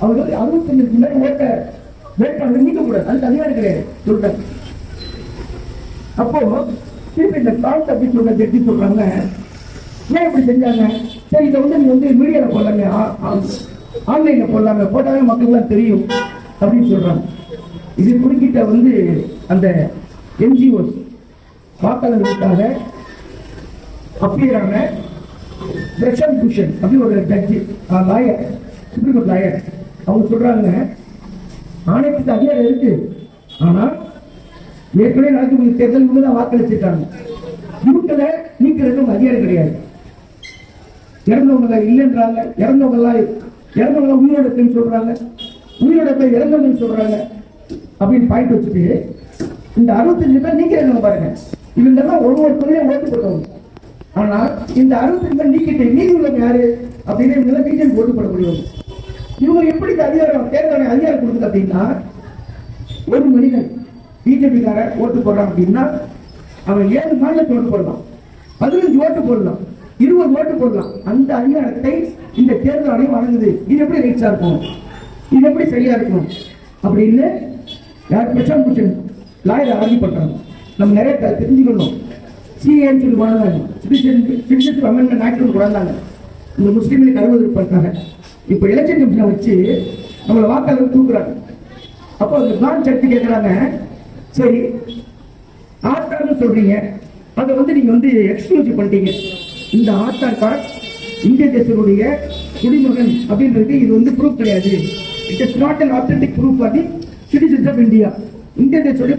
அவர்கள் வந்து அறுபத்தஞ்சுக்கு முன்னாடி ஓட்ட வேட்பாளர்கள் நீக்க கூடாது அதுக்கு அதிகாரம் கிடையாது சொல்றாங்க. அப்போ திருப்பி இந்த கால் தப்பி சொல்ற ஜட்ஜி சொல்றாங்க. ஏன் இப்படி செஞ்சாங்க? சரி இதை வந்து நீங்க வந்து மீடியால போடலாங்க ஆன்லைன்ல போடலாங்க போட்டாலே மக்கள்லாம் தெரியும் அப்படின்னு சொல்றாங்க. இது குறுக்கிட்ட வந்து அந்த என்ஜிஓஸ் வாக்காளர்களுக்காக அப்பியரான பிரசாந்த் பூஷன் அப்படி ஒரு judge lawyer Supreme Court lawyer அவங்க சொல்றாங்க. ஆணையத்துக்கு அதிகாரம் இருக்கு. ஆனா ஏற்கனவே நடக்கக்கூடிய தேர்தல் இவங்க தான் வாக்களிச்சிருக்காங்க. இவங்களை நீக்கிறதுக்கு அதிகாரம் கிடையாது. இறந்தவங்க இல்லைன்றாங்க. இறந்தவங்க எல்லாம் இறந்தவங்க உயிரோட இருக்குன்னு சொல்றாங்க. உயிரோட போய் இறந்தவங்கன்னு சொல்றாங்க. அப்படின்னு பாயிண்ட் வச்சுட்டு இந்த அறுபத்தஞ்சு பேர் நீக்கிறாங்க பாருங்க. இவங்க எல்லாம் ஒரு தொழிலையும் ஓட்டு போட்டவங்க. ஆனா இந்த அறுபத்தஞ்சு பேர் நீக்கிட்டு நீதி உள்ளவங்க யாரு? அப்படின்னு இவங்க எல்லாம் பிஜேபி ஓட்டு போட முடியும் இவங்க எப்படி இந்த அதிகாரம் தேர்தல் ஆணையம் அதிகாரம் கொடுத்தது அப்படின்னா ஒரு மனிதன் பிஜேபி கார ஓட்டு போடுறான் அப்படின்னா அவன் ஏழு மாநிலத்தில் ஓட்டு போடலாம் பதினஞ்சு ஓட்டு போடலாம் இருபது ஓட்டு போடலாம் அந்த அதிகாரத்தை இந்த தேர்தல் ஆணையம் வழங்குது இது எப்படி ரைட்ஸா இருக்கும் இது எப்படி சரியா இருக்கும் அப்படின்னு யார் பிரசாந்த் பூஷன் லாயர் ஆர்கி பண்றாங்க நம்ம நிறைய தெரிஞ்சுக்கணும் சிஏன்னு சொல்லி கொண்டாந்தாங்க சிட்டிசன் சிட்டிசன் அமெண்ட்மெண்ட் ஆக்ட் கொண்டாந்தாங்க இந்த முஸ்லீம்களுக்கு அறுபது இப்போ எலெக்ஷன் கமிஷனை வச்சு நம்மளை வாக்காளர் தூக்குறாங்க. அப்போ அந்த பிளான் சர்ச்சு கேட்குறாங்க சரி ஆத்தார்னு சொல்றீங்க. அதை வந்து நீங்க வந்து எக்ஸ்க்ளூசிவ் பண்ணிட்டீங்க. இந்த ஆதார் கார்டு இந்திய தேசனுடைய குடிமகன் அப்படின்றது இது வந்து ப்ரூஃப் கிடையாது. It is not an authentic proof of the citizens of India இந்திய தேசனுடைய